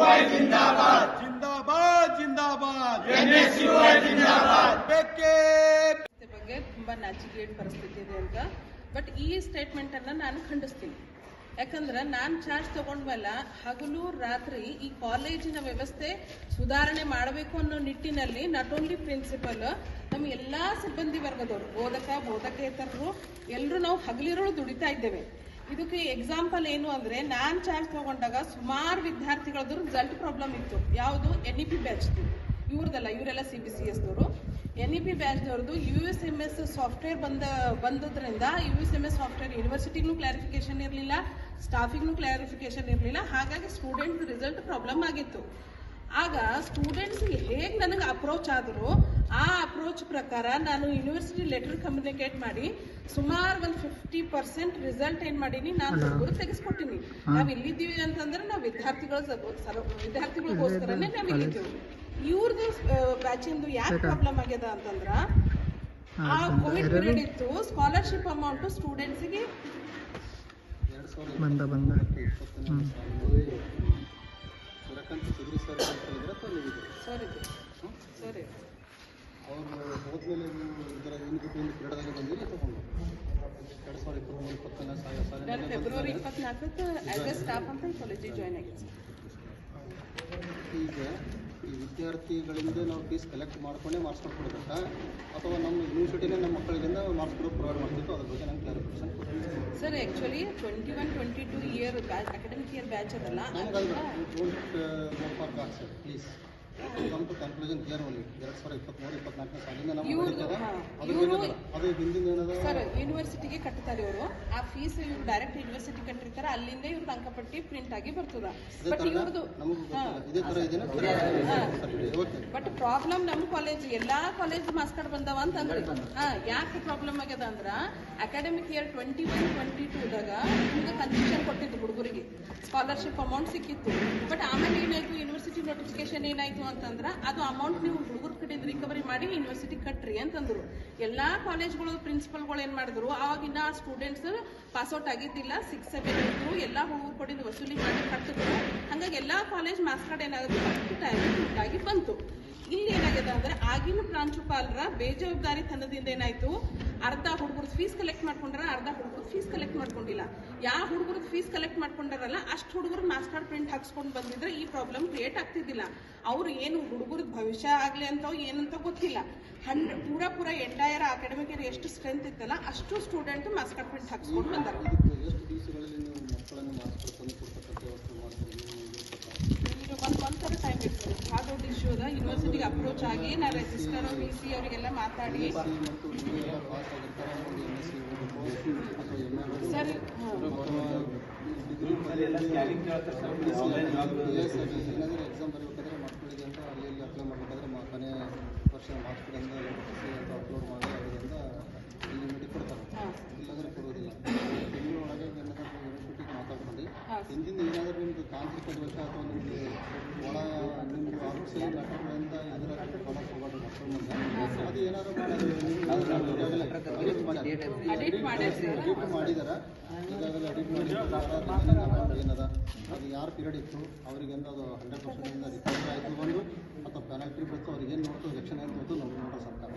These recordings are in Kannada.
ಜಿಂದಾಬಾದ್. ಜಿಂದಾಬಾದ್ ಬೇಕೇ ಪರಿಸ್ಥಿತಿ ಬಗ್ಗೆ ತುಂಬಾ ನಾಚಿಕೆಗೇಡ್ ಪರಿಸ್ಥಿತಿ ಇದೆ ಅಂತ. ಬಟ್ ಈ ಸ್ಟೇಟ್ಮೆಂಟ್ ಅನ್ನ ನಾನು ಖಂಡಿಸ್ತೀನಿ. ಯಾಕಂದ್ರೆ ನಾನು ಚಾರ್ಜ್ ತಗೊಂಡ್ಮೇಲೆ ಹಗಲು ರಾತ್ರಿ ಈ ಕಾಲೇಜಿನ ವ್ಯವಸ್ಥೆ ಸುಧಾರಣೆ ಮಾಡಬೇಕು ಅನ್ನೋ ನಿಟ್ಟಿನಲ್ಲಿ ನಾಟ್ ಓನ್ಲಿ ಪ್ರಿನ್ಸಿಪಲ್ ನಮ್ಮ ಎಲ್ಲಾ ಸಿಬ್ಬಂದಿ ವರ್ಗದವರು ಬೋಧಕ ಬೋಧಕೇತರರು ಎಲ್ಲರೂ ನಾವು ಹಗಲಿರೋಳು ದುಡಿತಾ ಇದ್ದೇವೆ. ಇದಕ್ಕೆ ಎಕ್ಸಾಂಪಲ್ ಏನು ಅಂದ್ರೆ ನಾನ್ ಚಾರ್ಜ್ ತಗೊಂಡಾಗ ಸುಮಾರು ವಿದ್ಯಾರ್ಥಿಗಳದ್ದು ರಿಸಲ್ಟ್ ಪ್ರಾಬ್ಲಮ್ ಇತ್ತು. ಯಾವುದು? ಎನ್ ಇ ಪಿ ಬ್ಯಾಚ್ದು ಇವ್ರದಲ್ಲ ಇವರೆಲ್ಲ ಸಿ ಬಿ ಸಿ ಎಸ್ ದವರು. N E P ಬ್ಯಾಚ್ದವ್ರದ್ದು U S M S software ಬಂದ, ಬಂದದ್ರಿಂದ U S M S software ಯೂನಿವರ್ಸಿಟಿಗೂ clarification ಇರಲಿಲ್ಲ ಸ್ಟಾಫಿಗೂ ಕ್ಲಾರಿಫಿಕೇಶನ್ ಇರಲಿಲ್ಲ. ಹಾಗಾಗಿ ಸ್ಟೂಡೆಂಟ್ ರಿಸಲ್ಟ್ ಪ್ರಾಬ್ಲಮ್ ಆಗಿತ್ತು. ಆಗ ಸ್ಟೂಡೆಂಟ್ಸ್ ಹೇಗೆ ನನಗೆ ಅಪ್ರೋಚ್ ಆದರು ಆ ಅಪ್ರೋಚ್ ಪ್ರಕಾರ ನಾನು ಯೂನಿವರ್ಸಿಟಿ ಲೆಟರ್ ಕಮ್ಯುನಿಕೇಟ್ ಮಾಡಿ ಸುಮಾರು ಒಂದು ಫಿಫ್ಟಿ ಪರ್ಸೆಂಟ್ ರಿಸಲ್ಟ್ ಏನ್ ಮಾಡೀನಿ ನಾನು ಹುಡುಗರು ತೆಗೆಸ್ಕೊಟ್ಟಿನಿ. ನಾವು ಇಲ್ಲಿದ್ದೀವಿ ಅಂತಂದ್ರೆ ನಾವು ವಿದ್ಯಾರ್ಥಿಗಳ ವಿದ್ಯಾರ್ಥಿಗಳಿಗೋಸ್ಕರನೇ ನಾವು ಇಲ್ಲಿದ್ದೀವಿ. ಇವ್ರದ್ದು ಬ್ಯಾಚಿಂದು ಯಾಕೆ ಪ್ರಾಬ್ಲಮ್ ಆಗ್ಯದ ಅಂತಂದ್ರ ಆ ಕೋವಿಡ್ ಪೀರಿಯಡ್ ಇತ್ತು ಸ್ಕಾಲರ್ಶಿಪ್ ಅಮೌಂಟ್ ಸ್ಟೂಡೆಂಟ್ಸಿಗೆ ಬಂದ ಬಂದ. ಹ್ಮ್. ಸೂರ್ಯಕಾಂತ್ ಚೌಧರಿ ಸರ್ ಅಂತ ಹೇಳಿದ್ರೆ ಅಥವಾ? ಸರಿ ಅವರು ಹೋದ್ಮೇಲೆ ನೀವು ಇದರ ಬಂದಿರಿ ತಗೊಂಡು ಎರಡು ಸಾವಿರದ ಇಪ್ಪತ್ತ್ಮೂರು ಇಪ್ಪತ್ತನೇ ಸಾವಿರ ಫೆಬ್ರವರಿ ಇಪ್ಪತ್ನಾಲ್ಕಕ್ಕೆ ಆಸ್ ಎ ಸ್ಟಾಫ್ ಅಂತ ಕಾಲೇಜಿಗೆ ಜಾಯ್ನ್ ಆಗಿದ್ದೆ ಈಗ ಈ ವಿದ್ಯಾರ್ಥಿಗಳಿಂದ ನಾವು ಫೀಸ್ ಕಲೆಕ್ಟ್ ಮಾಡ್ಕೊಂಡೇ ಮಾರ್ಕ್ಸ್ ಕೊಡಬೇಕಾ ಅಥವಾ ನಮ್ಮ ಯೂನಿವರ್ಸಿಟಿನೇ ನಮ್ಮ ಮಕ್ಕಳಿಂದ ಮಾರ್ಕ್ಸ್ ಕೂಡ ಪ್ರೊವೈಡ್ ಮಾಡ್ತಿತ್ತು ಅದ್ರ ಬಗ್ಗೆ ನಂಗೆ clarification sir actually twenty one twenty two year batch academic year batch ಅದಲ್ಲ ನಮ್ಗೆ ಅದು don't go sir please come to conclusion clear only ಎರಡು ಸಾವಿರದ ಇಪ್ಪತ್ತ್ಮೂರು ಇಪ್ಪತ್ನಾಲ್ಕನೇ ಸಾಲಿಂದ ನಮ್ಮ ಇವ್ರು- ನಡೀತದ ಹಾ. ಅದ್ರ ಇವ್ರು- ಬಗ್ಗೆ ಅದು ಹಿಂದಿನ ಏನದ ಸರ್ ಯೂನಿವರ್ಸಿಟಿಗೆ ಕಟ್ತಾರೆ ಇವರು. ಆ ಫೀಸ್ ಇವ್ರು ಡೈರೆಕ್ಟ್ ಯೂನಿವರ್ಸಿಟಿ ಕಟ್ಟಿರ್ತಾರೆ ಅಲ್ಲಿಂದ ಇವ್ರ ಅಂಕಪಟ್ಟಿ ಪ್ರಿಂಟ್ ಆಗಿ ಬರ್ತದ. ಬಟ್ ಇವ್ರದ್ದು ನಮಗೂ ಗೊತ್ತಿಲ್ಲ. ಇದೇ ಥರ ಇದೆಯಾ ಬಟ್ ಪ್ರಾಬ್ಲಮ್ ನಮ್ಮ ಕಾಲೇಜ್ ಎಲ್ಲಾ ಕಾಲೇಜ್ ಮಾಸ್ಕರ್ ಕಾರ್ಡ್ ಬಂದವ ಅಂತಂದ್ರೆ ಹಾ ಯಾಕೆ ಪ್ರಾಬ್ಲಮ್ ಆಗ್ಯದ ಅಂದ್ರ academic year twenty one twenty ಟೂದಾಗ ನಿಮ್ಗೆ ಕನ್ಸೆಷನ್ ಕೊಟ್ಟಿದ್ದು ಹುಡುಗರಿಗೆ. ಸ್ಕಾಲರ್ಶಿಪ್ ಅಮೌಂಟ್ ಸಿಕ್ಕಿತ್ತು. ಬಟ್ ಆಮೇಲೆ ಏನಾಯ್ತು ಯೂನಿವರ್ಸಿಟಿ ನೋಟಿಫಿಕೇಶನ್ ಏನಾಯ್ತು ಅಂತಂದ್ರೆ ಅದು ಅಮೌಂಟ್ ನೀವು ಹುಡುಗರ ಕಡೆಯಿಂದ ರಿಕವರಿ ಮಾಡಿ ಯೂನಿವರ್ಸಿಟಿ ಕಟ್ಟ್ರಿ ಅಂತಂದ್ರು. ಎಲ್ಲಾ ಕಾಲೇಜ್ಗಳು ಪ್ರಿನ್ಸಿಪಲ್ಗಳು ಏನ್ ಮಾಡಿದ್ರು, ಆವಾಗಿನ ಸ್ಟೂಡೆಂಟ್ಸ್ ಪಾಸ್ಔಟ್ ಆಗಿದ್ದಿಲ್ಲ ಸಿಕ್ಸ್ ಸೆವೆನ್ ಇದ್ರು, ಎಲ್ಲಾ ಹುಡುಗರ ಕಡೆಯಿಂದ ವಸೂಲಿ ಮಾಡಿ ಕಟ್ಟಿದ್ರು. ಹಂಗಾಗಿ ಎಲ್ಲಾ ಕಾಲೇಜ್ ಕಾರ್ಡ್ ಏನಾಗುತ್ತೆ ಟೈಮ್ ಆಗಿ ಬಂತು. ಇಲ್ಲಿ ಏನಾಗಿದೆ ಅಂದ್ರೆ ಆಗಿನ ಪ್ರಾಂಶುಪಾಲರ ಬೇಜವಾಬ್ದಾರಿ ತನದಿಂದ ಏನಾಯ್ತು ಅರ್ಧ ಹುಡುಗರು ಫೀಸ್ ಕಲೆಕ್ಟ್ ಮಾಡ್ಕೊಂಡ್ರ ಅರ್ಧ ಹುಡುಗರು ಫೀಸ್ ಕಲೆಕ್ಟ್ ಮಾಡ್ಕೊಂಡಿಲ್ಲ. ಯಾವ ಹುಡುಗರು ಫೀಸ್ ಕಲೆಕ್ಟ್ ಮಾಡ್ಕೊಂಡಾರಲ್ಲ ಅಷ್ಟು ಹುಡುಗರು ಮಾಸ್ ಕಾರ್ಡ್ ಪ್ರಿಂಟ್ ಹಾಕ್ಸ್ಕೊಂಡು ಬಂದಿದ್ರೆ ಈ ಪ್ರಾಬ್ಲಮ್ ಕ್ರಿಯೇಟ್ ಆಗ್ತಿದ್ದಿಲ್ಲ. ಅವ್ರು ಏನು ಹುಡುಗರ ಭವಿಷ್ಯ ಆಗಲಿ ಅಂತ ಏನಂತ ಗೊತ್ತಿಲ್ಲ. ಹಂಡ್ರೆಡ್ ಪೂರ ಪೂರ ಎಂಟೈರ್ ಅಕಾಡೆಮಿಕ್ ಇಯರ್ ಎಷ್ಟು ಸ್ಟ್ರೆಂತ್ ಇತ್ತಲ್ಲ ಅಷ್ಟು ಸ್ಟೂಡೆಂಟ್ ಮಾಸ್ ಕಾರ್ಡ್ ಪ್ರಿಂಟ್ ಹಾಕ್ಸ್ಕೊಂಡು ಬಂದಾರ. ಒಂದು ಭಾಳ ದೊಡ್ಡ ಇಶ್ಯೂ ಅದ ಯೂನಿವರ್ಸಿಟಿಗೆ ಅಪ್ರೋಚ್ ಆಗಿ ನಾ ರೆಜಿಸ್ಟರ್ ಪಿ ಸಿ ಅವರಿಗೆಲ್ಲ ಮಾತಾಡಿ. ಸರ್ ಎಕ್ಸಾಮ್ ಬರಬೇಕಾದ್ರೆ ಮಕ್ಕಳಿಗೆ ಅಂತ ಅಲ್ಲಿ ಅಪ್ಲೈ ಮಾಡಬೇಕಾದ್ರೆ ಮ ವರ್ಷ ವರ್ಷದ ಮಾರ್ಕ್ಸ್ ಕಡೆಯಿಂದ ಅಂತ ಅಪ್ಲೋಡ್ ಮಾಡಿ ಮಾಡಿ ಕೊಡ್ತಾರೆ ಇಲ್ಲಾಂದರೆ ಕೊಡೋದಿಲ್ಲ ತಿಂಗಳೊಳಗೆ ಏನಾದರೂ ಯೂನಿವರ್ಸಿಟಿಗೆ ಮಾತಾಡ್ಕೊಂಡು ಹಾಂ ಹಿಂದಿನ ಏನಾದರೂ ನಿಮ್ಮದು ತಾಂತ್ರಿಕ ದೋಷ ಅಥವಾ ನಿಮಗೆ ಒಳ ನಿಮ್ಮದು ಆಫೀಸಲ್ಲಿ ಲೆಟರ್ಗಳಿಂದ ಇದರ ಕೊಡಕ್ಕೆ ಹೋಗೋದು ಮಕ್ಕಳ ಮುಂದೆ ಅದು ಏನಾದರೂ ಅಡಿಟ್ ಮಾಡಿದಾರ ಈಗಾಗಲೇ ಅಡಿಟ್ ಮಾಡಿ ಏನದ ಅದು ಯಾರು ಪೀರಿಯಡ್ ಇತ್ತು ಅವರಿಗೆ ಅದು ಹಂಡ್ರೆಡ್ ಪರ್ಸೆಂಟಿಂದ ರಿಕವರಿ ಆಯಿತು ಒಂದು ಅಥವಾ ಪೆನಾಲ್ಟಿ ಏನು ನೋಡ್ತು ಎಲೆಕ್ಷನ್ ಏನು ನೋಡ್ತು ನೋಡಿ ನೋಡೋ ಸರ್ಕಾರ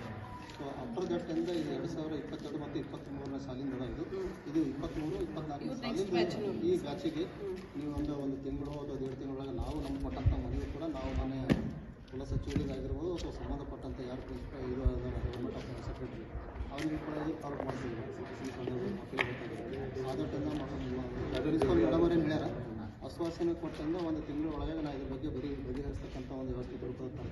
ಸೊ ಆಫ್ಟರ್ ದಟ್ ಇಂದ ಇದು ಎರಡು ಸಾವಿರ ಇಪ್ಪತ್ತೆರಡು ಮತ್ತು ಇಪ್ಪತ್ತ್ಮೂರನೇ ಸಾಲಿಂದ ಇದು. ಇದು ಇಪ್ಪತ್ತ್ಮೂರು ಇಪ್ಪತ್ನಾಲ್ಕು ಸಾಲಿಂದ. ಈ ಬ್ಯಾಚಿಗೆ ನೀವು ಒಂದು ಒಂದು ತಿಂಗಳು ಅಥವಾ ಎರಡು ತಿಂಗಳೊಳಗೆ ನಾವು ನಮ್ಮ ಕೊಟ್ಟಂಥ ಮನವಿ ಕೂಡ ನಾವು ಮನೆ ಕುಲ ಸಚಿವರಿಗಾಗಿರ್ಬೋದು ಅಥವಾ ಸಂಬಂಧಪಟ್ಟಂಥ ಯಾರು ಪ್ರಿನ್ಸಿಪಲ್ ಇದು ಗೌರ್ಮೆಂಟ್ ಆಫ್ ಸೆಕ್ರೆಟರಿ ಅವ್ರಿಗೆ ಕೂಡ ಇದು ಫಾರ್ವರ್ಡ್ ಮಾಡ್ತೀವಿ. ಪ್ರಿನ್ಸಿಪಲ್ ಮೇಡಮ್ ಅವರೇ ಹೇಳ್ಯಾರ ಆಶ್ವಾಸನೆ ಕೊಟ್ಟಂದ ಒಂದು ತಿಂಗಳೊಳಗೆ ನಾ ಇದ್ರ ಬಗ್ಗೆ ಬರೀ ಬಗೆಹರಿಸ್ತಕ್ಕಂಥ ಒಂದು ವ್ಯವಸ್ಥೆ ಕೊಡ್ತಾ